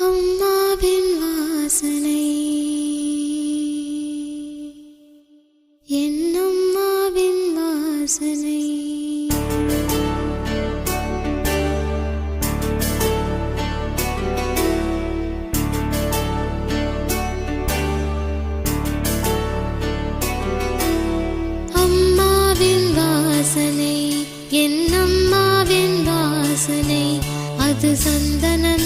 அம்மாவின் வாசனை. என் அம்மாவின் வாசனை. அம்மாவின் வாசனை என் அம்மாவின் வாசனை. சந்தன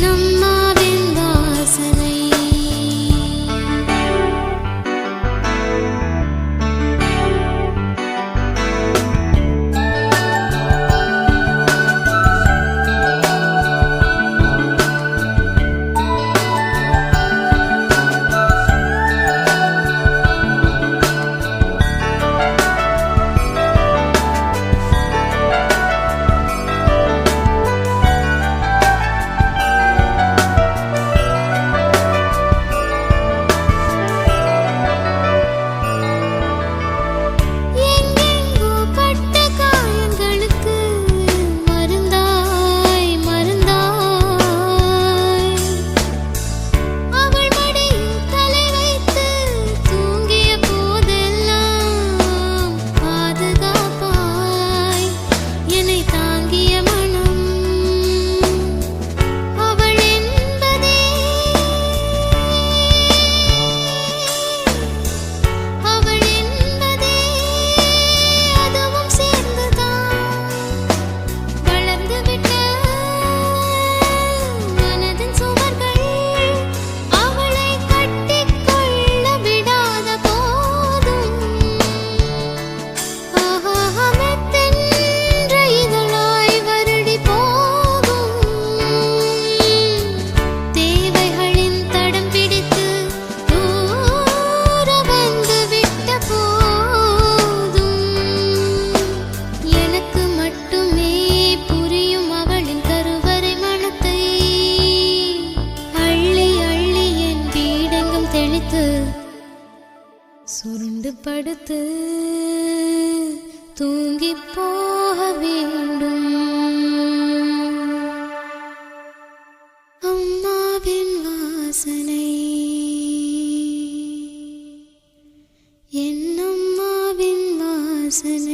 ನಮ್ಮ படுத்து தூங்கி போக வேண்டும். அம்மாவின் வாசனை. என் அம்மாவின் வாசனை.